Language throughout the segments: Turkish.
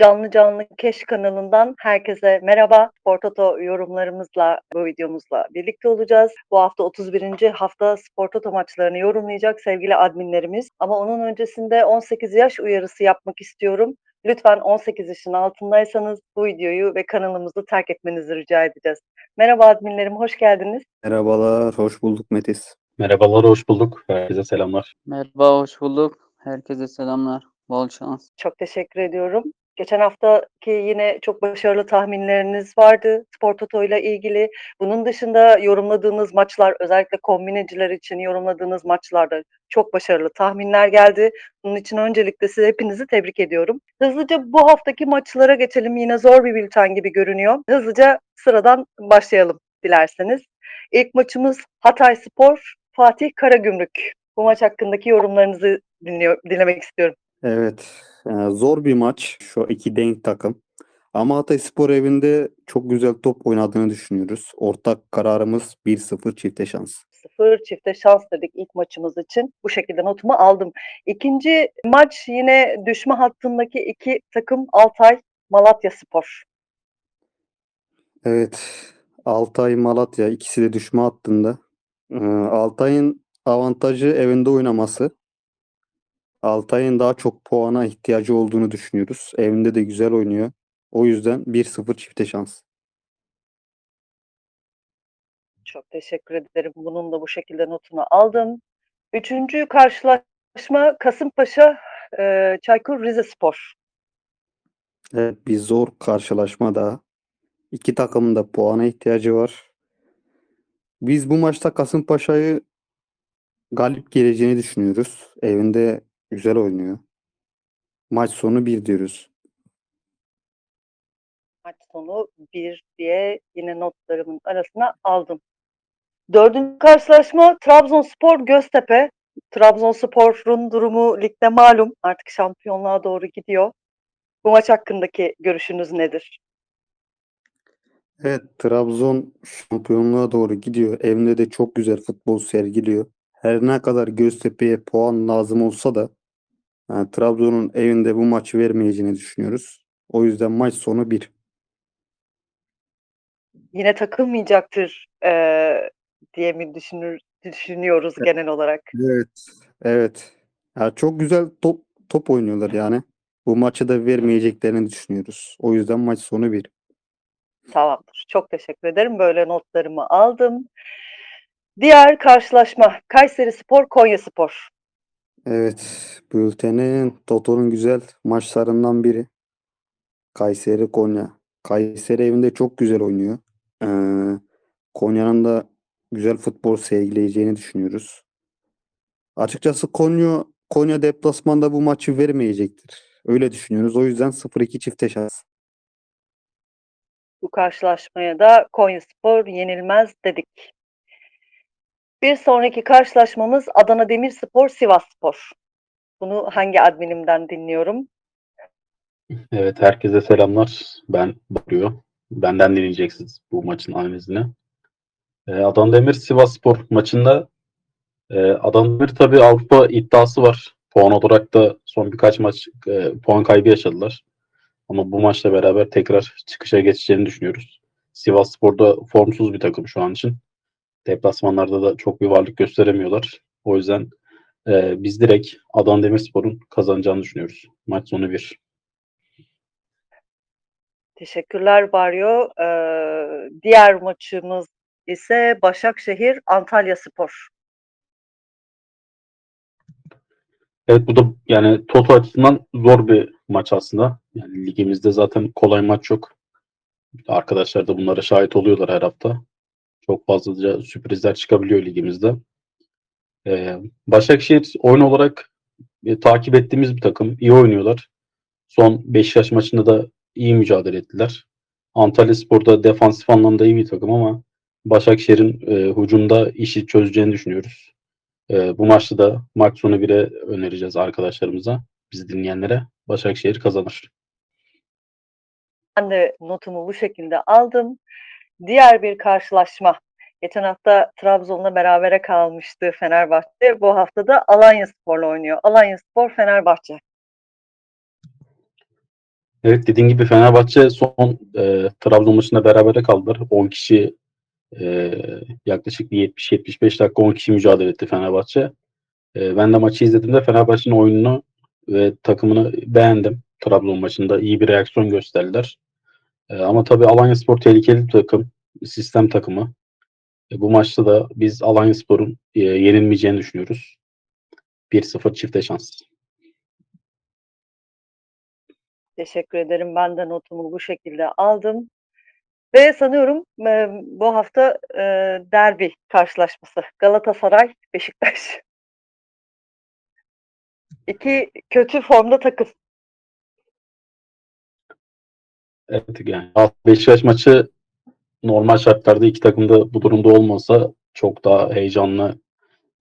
Canlı Canlı Keş kanalından herkese merhaba. Spor Toto yorumlarımızla bu videomuzla birlikte olacağız. Bu hafta 31. hafta Spor Toto maçlarını yorumlayacak sevgili adminlerimiz. Ama onun öncesinde 18 yaş uyarısı yapmak istiyorum. Lütfen 18 yaşın altındaysanız bu videoyu ve kanalımızı terk etmenizi rica edeceğiz. Merhaba adminlerim, hoş geldiniz. Merhabalar, hoş bulduk Metis. Merhabalar, hoş bulduk. Herkese selamlar. Merhaba, hoş bulduk. Herkese selamlar. Bol şans. Çok teşekkür ediyorum. Geçen haftaki yine çok başarılı tahminleriniz vardı Spor Toto ile ilgili. Bunun dışında yorumladığınız maçlar, özellikle kombineciler için yorumladığınız maçlarda çok başarılı tahminler geldi. Bunun için öncelikle size hepinizi tebrik ediyorum. Hızlıca bu haftaki maçlara geçelim. Yine zor bir bülten gibi görünüyor. Hızlıca sıradan başlayalım dilerseniz. İlk maçımız Hatay Spor, Fatih Karagümrük. Bu maç hakkındaki yorumlarınızı dinliyor, dinlemek istiyorum. Evet, e, zor bir maç şu iki denk takım. Ama Hatay Spor evinde çok güzel top oynadığını düşünüyoruz. Ortak kararımız 1-0 çifte şans. Sıfır çifte şans dedik ilk maçımız için. Bu şekilde notumu aldım. İkinci maç yine düşme hattındaki iki takım Altay, Malatya Spor. Evet, Altay, Malatya ikisi de düşme hattında. E, Altay'ın avantajı evinde oynaması. Altay'ın daha çok puana ihtiyacı olduğunu düşünüyoruz. Evinde de güzel oynuyor. O yüzden 1-0 çifte şans. Çok teşekkür ederim. Bunun da bu şekilde notunu aldım. Üçüncü karşılaşma Kasımpaşa, e, Çaykur Rizespor. Evet, bir zor karşılaşma daha. İki takımın da puana ihtiyacı var. Biz bu maçta Kasımpaşa'yı galip geleceğini düşünüyoruz. Evinde güzel oynuyor. Maç sonu 1 diyoruz. Maç sonu 1 diye yine notlarımın arasına aldım. Dördüncü karşılaşma Trabzonspor Göztepe. Trabzonspor'un durumu ligde malum. Artık şampiyonluğa doğru gidiyor. Bu maç hakkındaki görüşünüz nedir? Evet, Trabzon şampiyonluğa doğru gidiyor. Evinde de çok güzel futbol sergiliyor. Her ne kadar Göztepe'ye puan lazım olsa da yani Trabzon'un evinde bu maçı vermeyeceğini düşünüyoruz. O yüzden maç sonu 1. Yine takılmayacaktır eee, diye mi düşünür, düşünüyoruz genel olarak? Evet, evet. Ya çok güzel top top oynuyorlar yani. Bu maçı da vermeyeceklerini düşünüyoruz. O yüzden maç sonu 1. Tamamdır. Çok teşekkür ederim. Böyle notlarımı aldım. Diğer karşılaşma Kayseri Spor, Konya Spor. Evet, bültenin Toto'nun güzel maçlarından biri. Kayseri Konya. Kayseri evinde çok güzel oynuyor. Ee, Konya'nın da güzel futbol sergileyeceğini düşünüyoruz. Açıkçası Konya Konya deplasmanda bu maçı vermeyecektir. Öyle düşünüyoruz. O yüzden 0-2 çifte şans. Bu karşılaşmaya da Konya Spor yenilmez dedik. Bir sonraki karşılaşmamız Adana Demirspor, Sivas Spor. Bunu hangi adminimden dinliyorum? Evet, herkese selamlar. Ben Barıyor. Benden dinleyeceksiniz bu maçın analizini. Ee, Adana Demir Sivasspor maçında e, Adana Demir tabii Avrupa iddiası var. Puan olarak da son birkaç maç e, puan kaybı yaşadılar. Ama bu maçla beraber tekrar çıkışa geçeceğini düşünüyoruz. Sivasspor da formsuz bir takım şu an için. Deplasmanlarda da çok bir varlık gösteremiyorlar. O yüzden e, biz direkt Adana Demirspor'un kazanacağını düşünüyoruz. Maç sonu 1. Teşekkürler Baryo. Ee, diğer maçımız ise Başakşehir, Antalya Spor. Evet bu da yani Toto açısından zor bir maç aslında. Yani ligimizde zaten kolay maç yok. Arkadaşlar da bunlara şahit oluyorlar her hafta. Çok fazlaca sürprizler çıkabiliyor ligimizde. Ee, Başakşehir oyun olarak e, takip ettiğimiz bir takım. İyi oynuyorlar. Son Beşiktaş maçında da iyi mücadele ettiler. Antalya Spor'da defansif anlamda iyi bir takım ama Başakşehir'in e, hücumda işi çözeceğini düşünüyoruz. E, bu maçta da maç sonu 1'e önereceğiz arkadaşlarımıza, bizi dinleyenlere. Başakşehir kazanır. Ben de notumu bu şekilde aldım. Diğer bir karşılaşma. Geçen hafta Trabzon'la berabere kalmıştı Fenerbahçe. Bu hafta da Alanya Spor'la oynuyor. Alanya Spor, Fenerbahçe. Evet dediğin gibi Fenerbahçe son e, Trabzon maçında berabere kaldılar. 10 kişi e, yaklaşık bir 70-75 dakika 10 kişi mücadele etti Fenerbahçe. E, ben de maçı izlediğimde Fenerbahçe'nin oyununu ve takımını beğendim. Trabzon maçında iyi bir reaksiyon gösterdiler. E, ama tabii Alanyaspor tehlikeli bir takım. Sistem takımı. E, bu maçta da biz Alanyaspor'un e, yenilmeyeceğini düşünüyoruz. 1-0 çifte şans. Teşekkür ederim. Ben de notumu bu şekilde aldım. Ve sanıyorum e, bu hafta e, derbi karşılaşması. Galatasaray, Beşiktaş. İki kötü formda takım. Evet yani Beşiktaş maçı normal şartlarda iki takım da bu durumda olmasa çok daha heyecanlı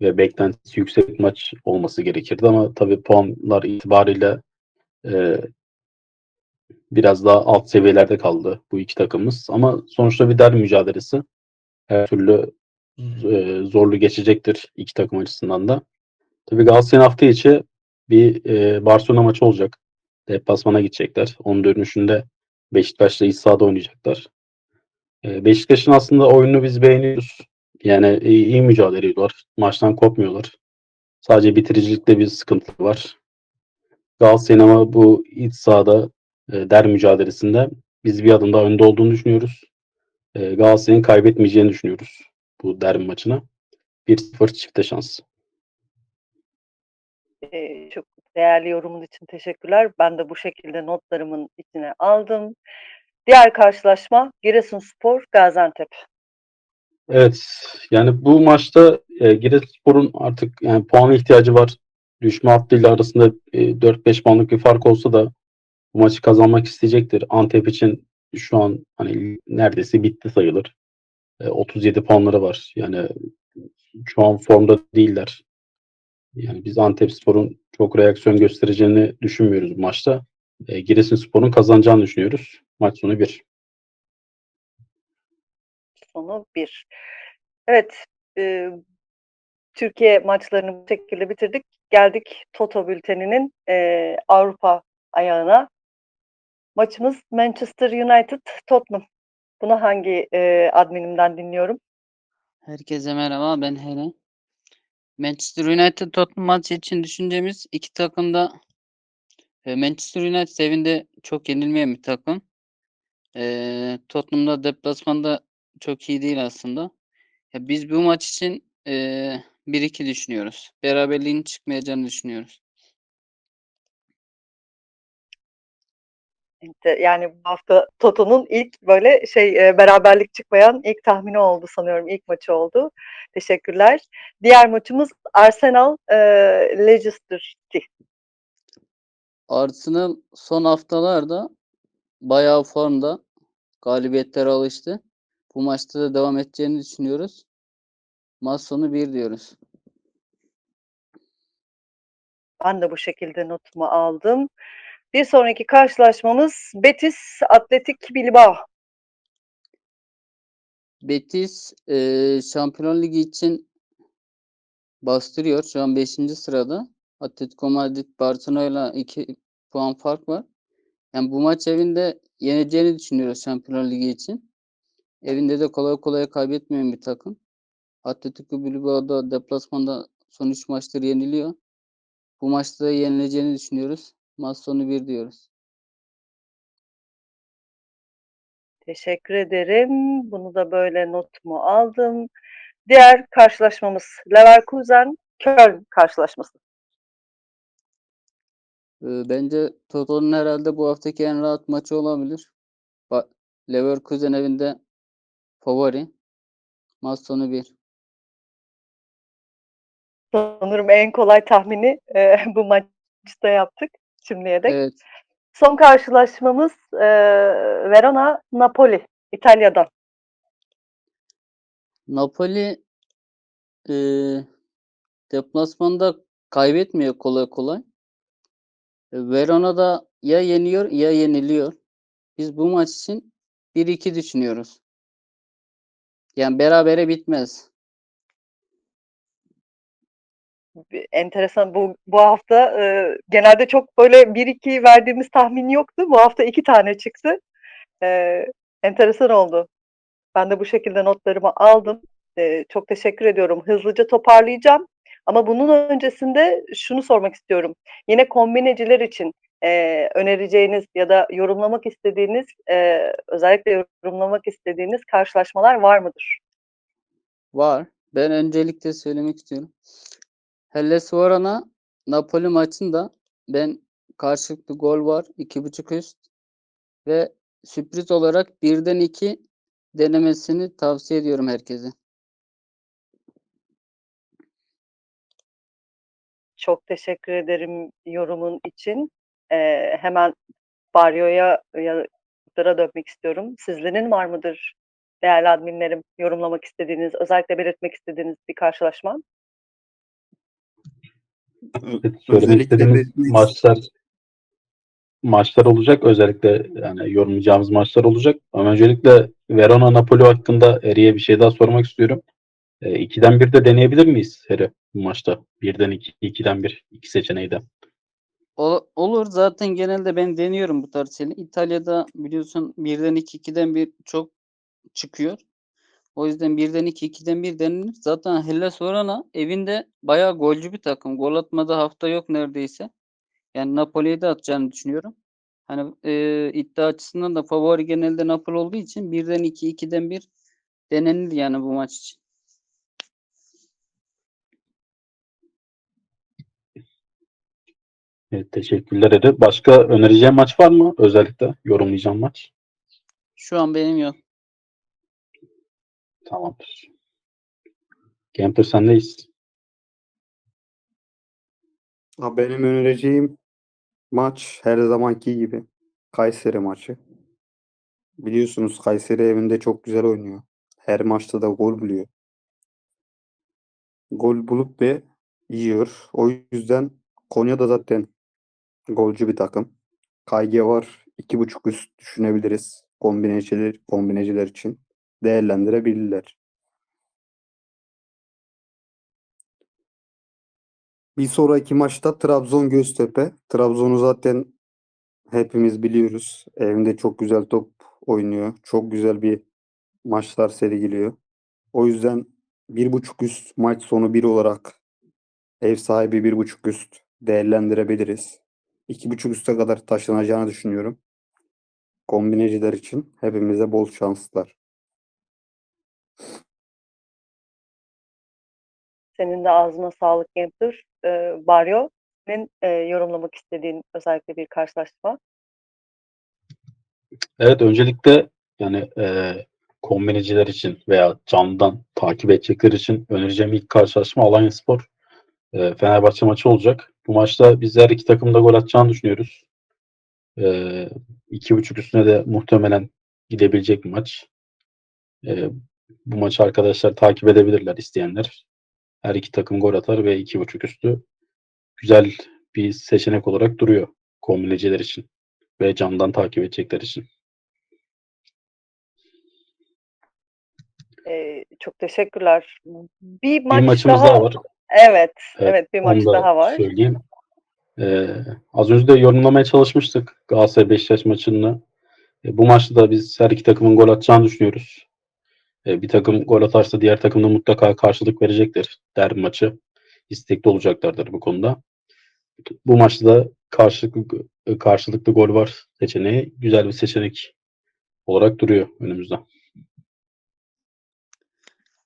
ve beklentisi yüksek maç olması gerekirdi ama tabii puanlar itibariyle e, biraz daha alt seviyelerde kaldı bu iki takımımız. Ama sonuçta bir derbi mücadelesi. Her türlü e, zorlu geçecektir iki takım açısından da. Tabii Galatasaray'ın hafta içi bir e, Barcelona maçı olacak. Deplasmana gidecekler. Onun dönüşünde Beşiktaş'la iç sahada oynayacaklar. E, Beşiktaş'ın aslında oyununu biz beğeniyoruz. Yani iyi, iyi mücadele ediyorlar. Maçtan kopmuyorlar. Sadece bitiricilikte bir sıkıntı var. Galatasaray'ın ama bu iç sahada e, der mücadelesinde biz bir adım daha önde olduğunu düşünüyoruz. E, Galatasaray'ın kaybetmeyeceğini düşünüyoruz bu derbi maçına. 1-0 çifte şans. E, çok değerli yorumun için teşekkürler. Ben de bu şekilde notlarımın içine aldım. Diğer karşılaşma Giresunspor, Gaziantep. Evet. Yani bu maçta e, Giresunspor'un artık yani puana ihtiyacı var. Düşme hattıyla arasında e, 4-5 puanlık bir fark olsa da bu maçı kazanmak isteyecektir. Antep için şu an hani neredeyse bitti sayılır. E, 37 puanları var. Yani şu an formda değiller. Yani biz Antepspor'un çok reaksiyon göstereceğini düşünmüyoruz bu maçta. E, Giresunspor'un kazanacağını düşünüyoruz. Maç sonu 1. Sonu 1. Evet, e, Türkiye maçlarını bu şekilde bitirdik. Geldik Toto bülteninin e, Avrupa ayağına. Maçımız Manchester United Tottenham. Bunu hangi e, adminimden dinliyorum? Herkese merhaba ben Hele. Manchester United Tottenham maçı için düşüncemiz iki takım da e, Manchester United evinde çok yenilmeyen bir takım. E, Tottenham'da deplasmanda çok iyi değil aslında. Ya biz bu maç için e, 1-2 düşünüyoruz. Beraberliğin çıkmayacağını düşünüyoruz. Yani bu hafta Toto'nun ilk böyle şey e, beraberlik çıkmayan ilk tahmini oldu sanıyorum. ilk maçı oldu. Teşekkürler. Diğer maçımız Arsenal e, Leicester City. Arsenal son haftalarda bayağı formda galibiyetlere alıştı. Bu maçta da devam edeceğini düşünüyoruz. Maç sonu 1 diyoruz. Ben de bu şekilde notumu aldım. Bir sonraki karşılaşmamız Betis Atletik Bilbao. Betis eee Şampiyon Ligi için bastırıyor. Şu an 5. sırada. Atletico Madrid Barcelona'yla 2 puan fark var. Yani bu maç evinde yeneceğini düşünüyoruz Şampiyon Ligi için. Evinde de kolay kolay kaybetmeyen bir takım. Atletico Bilbao'da deplasmanda son 3 maçtır yeniliyor. Bu maçta da yenileceğini düşünüyoruz. Maç sonu 1 diyoruz. Teşekkür ederim. Bunu da böyle notumu aldım. Diğer karşılaşmamız Leverkusen Köln karşılaşması. Eee, bence Toto'nun herhalde bu haftaki en rahat maçı olabilir. Leverkusen evinde favori. Maç sonu 1. Sanırım en kolay tahmini e, bu maçta yaptık şimdiye dek. Evet. Son karşılaşmamız e, Verona Napoli İtalya'dan. Napoli eee deplasmanda kaybetmiyor kolay kolay. E, Verona'da ya yeniyor ya yeniliyor. Biz bu maç için 1-2 düşünüyoruz. Yani berabere bitmez. Enteresan bu bu hafta, eee, genelde çok böyle 1-2 verdiğimiz tahmin yoktu. Bu hafta 2 tane çıktı. Eee, enteresan oldu. Ben de bu şekilde notlarımı aldım. Eee, çok teşekkür ediyorum. Hızlıca toparlayacağım ama bunun öncesinde şunu sormak istiyorum. Yine kombineciler için, eee, önereceğiniz ya da yorumlamak istediğiniz, eee, özellikle yorumlamak istediğiniz karşılaşmalar var mıdır? Var. Ben öncelikle söylemek istiyorum. Hellas Verona Napoli maçında ben karşılıklı gol var 2.5 üst ve sürpriz olarak 1'den 2 denemesini tavsiye ediyorum herkese. Çok teşekkür ederim yorumun için. Eee, hemen Baryo'ya ya Kurtlar'a dönmek istiyorum. Sizlerin var mıdır değerli adminlerim yorumlamak istediğiniz, özellikle belirtmek istediğiniz bir karşılaşma? Söylemek istediğimiz maçlar maçlar olacak. Özellikle yani yorumlayacağımız maçlar olacak. Ama öncelikle Verona Napoli hakkında Eri'ye bir şey daha sormak istiyorum. E, 2'den 1 de deneyebilir miyiz Eri bu maçta? 1'den 2, 2'den 1 iki seçeneği de. Olur zaten genelde ben deniyorum bu tarz şeyleri. İtalya'da biliyorsun 1'den 2, 2'den 1 çok çıkıyor. O yüzden 1'den 2, 2'den 1 denilir. Zaten Hellas Verona evinde bayağı golcü bir takım. Gol atmada hafta yok neredeyse. Yani Napoli'ye de atacağını düşünüyorum. Hani e, iddia açısından da favori genelde Napoli olduğu için 1'den 2, 2'den 1 denenir yani bu maç için. Evet, teşekkürler Eri. Başka önereceğim maç var mı? Özellikle yorumlayacağım maç. Şu an benim yok. Tamamdır. Kemper sendeyiz. Ha, benim önereceğim maç her zamanki gibi Kayseri maçı. Biliyorsunuz Kayseri evinde çok güzel oynuyor. Her maçta da gol buluyor. Gol bulup ve yiyor. O yüzden Konya da zaten golcü bir takım. KG var. 2.5 üst düşünebiliriz. Kombineciler, kombineciler için değerlendirebilirler. Bir sonraki maçta Trabzon Göztepe. Trabzon'u zaten hepimiz biliyoruz. Evinde çok güzel top oynuyor. Çok güzel bir maçlar sergiliyor. O yüzden bir buçuk üst maç sonu bir olarak ev sahibi bir buçuk üst değerlendirebiliriz. İki buçuk üste kadar taşınacağını düşünüyorum. Kombineciler için hepimize bol şanslar. Senin de ağzına sağlık Kemper. Eee, Baryo, eee, yorumlamak istediğin özellikle bir karşılaşma? Evet öncelikle yani e, kombineciler için veya canlıdan takip edecekler için önereceğim ilk karşılaşma Alanyaspor e, Fenerbahçe maçı olacak. Bu maçta biz her iki takım da gol atacağını düşünüyoruz. E, iki buçuk üstüne de muhtemelen gidebilecek bir maç. E, bu maçı arkadaşlar takip edebilirler isteyenler. Her iki takım gol atar ve iki buçuk üstü güzel bir seçenek olarak duruyor kombineciler için ve candan takip edecekler için. Eee, çok teşekkürler. Bir Bir maç maçımız daha daha var. Evet, Evet, evet bir maç da daha var. söyleyeyim. Ee, az önce de yorumlamaya çalışmıştık Galatasaray Beşiktaş maçını. E, bu maçta da biz her iki takımın gol atacağını düşünüyoruz. E, bir takım gol atarsa diğer takım da mutlaka karşılık verecektir. Derbi maçı. İstekli olacaklardır bu konuda. Bu maçta da karşılıklı, karşılıklı gol var seçeneği. Güzel bir seçenek olarak duruyor önümüzde.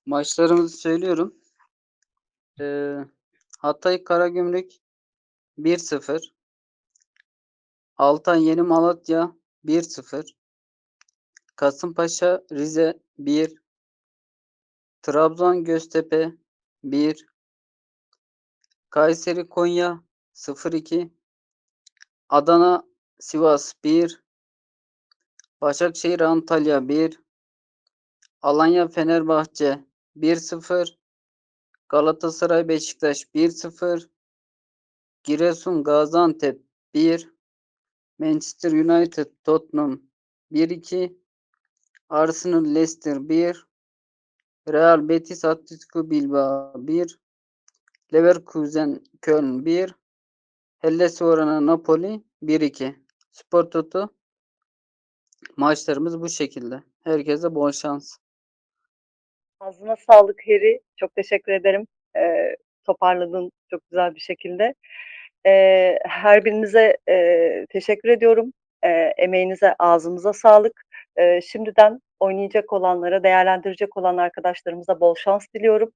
Maçlarımızı söylüyorum. Ee, Hatay Karagümrük 1-0. Altay Yeni Malatya 1-0. Kasımpaşa Rize 1. Trabzon Göztepe 1. Kayseri Konya 0-2. Adana Sivas 1. Başakşehir Antalya 1. Alanya Fenerbahçe 1-0. Galatasaray Beşiktaş 1-0. Giresun Gaziantep 1. Manchester United Tottenham 1-2. Arsenal Leicester 1. Real Betis Atletico Bilbao 1. Leverkusen Köln 1. Hellas Verona Napoli 1-2. Spor Toto maçlarımız bu şekilde. Herkese bol şans. Ağzına sağlık Heri. Çok teşekkür ederim. Eee, toparladın çok güzel bir şekilde. Eee, her birinize, eee, teşekkür ediyorum. Eee, emeğinize, ağzınıza sağlık. Eee, şimdiden oynayacak olanlara, değerlendirecek olan arkadaşlarımıza bol şans diliyorum.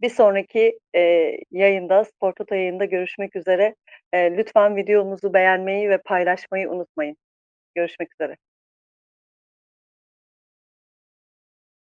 Bir sonraki, eee, yayında, Spor Toto yayında görüşmek üzere. Eee, lütfen videomuzu beğenmeyi ve paylaşmayı unutmayın. Görüşmek üzere.